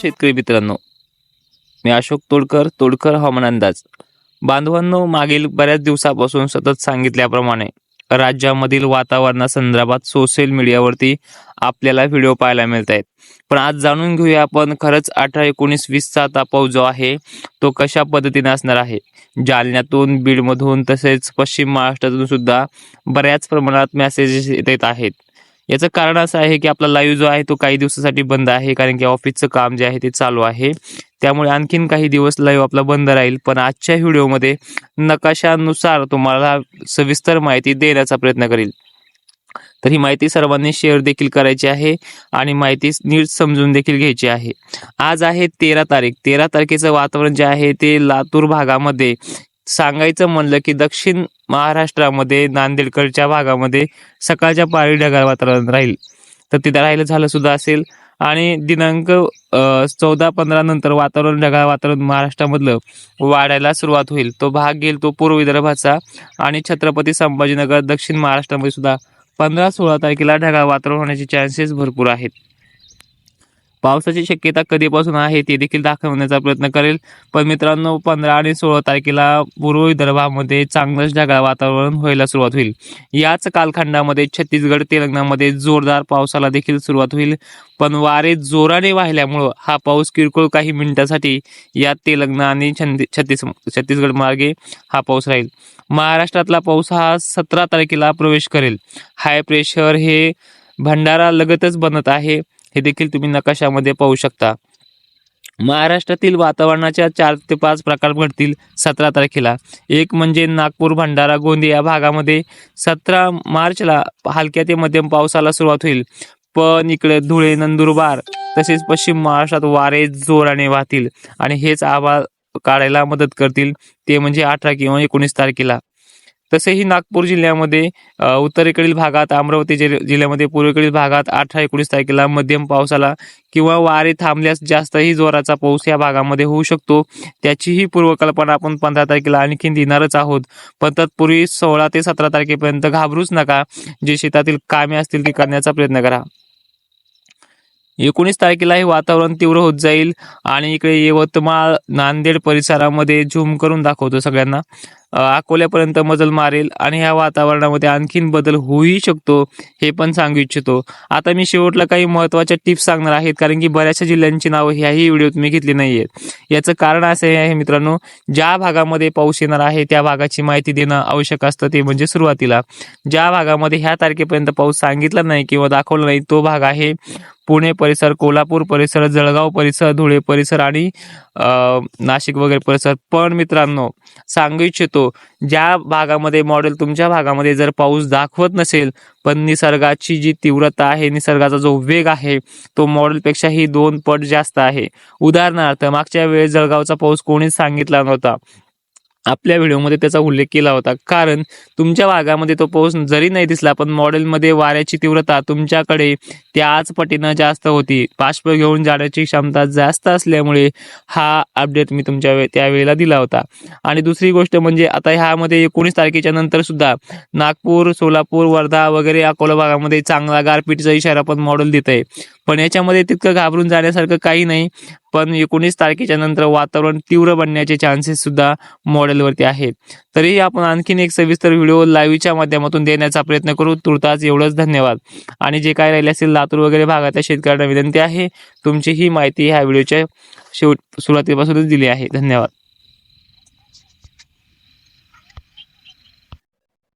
शेतकरी मित्रांनो मी अशोक तोडकर तोडकर हवामान अंदाज. बांधवांनो मागील बऱ्याच दिवसापासून सतत सांगितल्याप्रमाणे राज्यामधील वातावरणासंदर्भात सोशल मीडियावरती आपल्याला व्हिडिओ पाहायला मिळत आहेत पण आज जाणून घेऊया आपण खरंच अठरा एकोणीस वीसचा तापव जो आहे तो कशा पद्धतीने असणार आहे? जालन्यातून बीडमधून तसेच पश्चिम महाराष्ट्रातून सुद्धा बऱ्याच प्रमाणात मेसेजेस येत आहेत. याचं कारण असं आहे की आपला लाईव्ह जो आहे तो काही दिवसासाठी बंद आहे कारण की ऑफिसचं काम जे आहे ते चालू आहे. त्यामुळे आणखीन काही दिवस लाईव्ह आपला बंद राहील. पण आजच्या व्हिडिओमध्ये नकाशानुसार तुम्हाला सविस्तर माहिती देण्याचा प्रयत्न करेल. तर ही माहिती सर्वांनी शेअर देखील करायची आहे आणि माहिती नीट समजून देखील घ्यायची आहे. आज आहे तेरा तारीख. तेरा तारखेचं वातावरण जे आहे ते लातूर भागामध्ये सांगायचं म्हणलं की दक्षिण महाराष्ट्रामध्ये नांदेडकडच्या भागामध्ये सकाळच्या पारी ढगाळ वातावरण राहील. तर तिथं राहिलं झालं सुद्धा असेल. आणि दिनांक चौदा पंधरा नंतर वातावरण ढगाळ वातावरण महाराष्ट्रामधलं वाढायला सुरुवात होईल. तो भाग घेईल तो पूर्व विदर्भाचा आणि छत्रपती संभाजीनगर दक्षिण महाराष्ट्रामध्ये सुद्धा पंधरा सोळा तारखेला ढगाळ वातावरण होण्याचे चान्सेस भरपूर आहेत. पावसाची शक्यता कधीपासून आहे ते देखील दाखवण्याचा प्रयत्न करेल. पण मित्रांनो पंधरा आणि सोळा तारखेला पूर्व विदर्भामध्ये चांगलंच ढगाळ वातावरण व्हायला सुरुवात होईल. याच कालखंडामध्ये छत्तीसगड तेलंगणामध्ये जोरदार पावसाला देखील सुरुवात होईल. पण वारे जोराने वाहिल्यामुळं हा पाऊस किरकोळ काही मिनिटासाठी या तेलंगणा आणि छत्तीस छत्तीसगड मार्गे हा पाऊस राहील. महाराष्ट्रातला पाऊस हा सतरा तारखेला प्रवेश करेल. हाय प्रेशर हे भंडारा लगतच बनत आहे. हे देखील तुम्ही नकाशामध्ये पाहू शकता. महाराष्ट्रातील वातावरणाच्या चार ते पाच प्रकार घडतील सतरा तारखेला. एक म्हणजे नागपूर भंडारा गोंदिया भागामध्ये सतरा मार्चला हलक्या ते मध्यम पावसाला सुरुवात होईल. पण इकडे धुळे नंदुरबार तसेच पश्चिम महाराष्ट्रात वारे जोराने वाहतील आणि हेच आभाळ काढायला मदत करतील. ते म्हणजे अठरा किंवा एकोणीस तारखेला. तसेही नागपूर जिल्ह्यामध्ये उत्तरेकडील भागात अमरावती जिल्ह्यामध्ये पूर्वेकडील भागात अठरा एकोणीस तारखेला मध्यम पावसाला किंवा वारे थांबल्यास जास्तही जोराचा पाऊस या भागामध्ये होऊ शकतो. त्याचीही पूर्वकल्पना आपण पंधरा तारखेला आणखीन देणारच आहोत. पण तत्पूर्वी सोळा ते सतरा तारखेपर्यंत घाबरूच नका. जे शेतातील कामे असतील ती करण्याचा प्रयत्न करा. एकोणीस तारखेला हे वातावरण तीव्र होत जाईल आणि इकडे यवतमाळ नांदेड परिसरामध्ये झूम करून दाखवतो सगळ्यांना. अकोल्यापर्यंत मजल मारेल आणि ह्या वातावरणामध्ये आणखीन बदल होऊही शकतो हे पण सांगू इच्छितो. आता मी शेवटला काही महत्त्वाच्या टिप्स सांगणार आहेत कारण की बऱ्याचशा जिल्ह्यांची नावं ह्याही व्हिडिओत मी घेतली नाही आहेत याचं कारण असं आहे मित्रांनो ज्या भागामध्ये पाऊस येणार आहे त्या भागाची माहिती देणं आवश्यक असतं ते म्हणजे सुरुवातीला. ज्या भागामध्ये ह्या तारखेपर्यंत पाऊस सांगितला नाही किंवा दाखवला नाही तो भाग आहे पुणे परिसर कोल्हापूर परिसर जळगाव परिसर धुळे परिसर आणि नाशिक वगैरे परिसर. पण मित्रांनो सांगू इच्छितो ज्या भागामध्ये मॉडेल तुमच्या भागामध्ये जर पाऊस दाखवत नसेल पण निसर्गाची जी तीव्रता आहे निसर्गाचा जो वेग आहे तो मॉडेलपेक्षाही दोन पट जास्त आहे. उदाहरणार्थ मागच्या वेळेस जळगावचा पाऊस कोणीच सांगितला नव्हता. आपल्या व्हिडिओमध्ये त्याचा उल्लेख केला होता. कारण तुमच्या भागामध्ये तो पाऊस जरी नाही दिसला पण मॉडेलमध्ये वाऱ्याची तीव्रता तुमच्याकडे त्याच पटीनं जास्त होती. बाष्प घेऊन जाण्याची क्षमता जास्त असल्यामुळे हा अपडेट मी तुमच्या वे त्यावेळेला दिला होता. आणि दुसरी गोष्ट म्हणजे आता ह्यामध्ये एकोणीस तारखेच्या नंतर सुद्धा नागपूर सोलापूर वर्धा वगैरे अकोला भागामध्ये चांगला गारपीटचा इशारा पण मॉडेल देत आहे पण याच्यामध्ये तितकं घाबरून जाण्यासारखं काही नाही. पण एकोणीस तारखेच्या नंतर वातावरण तीव्र बनण्याचे चान्सेस सुद्धा मॉडेलवरती आहेत. तरीही आपण आणखीन एक सविस्तर व्हिडिओ लाईव्हच्या माध्यमातून देण्याचा प्रयत्न करू. तुर्तास एवढंच धन्यवाद. आणि जे काय राहिले असेल लातूर वगैरे भागातल्या शेतकऱ्यांना विनंती आहे तुमची ही माहिती ह्या व्हिडिओच्या शेवट सुरुवातीपासूनच दिली आहे. धन्यवाद.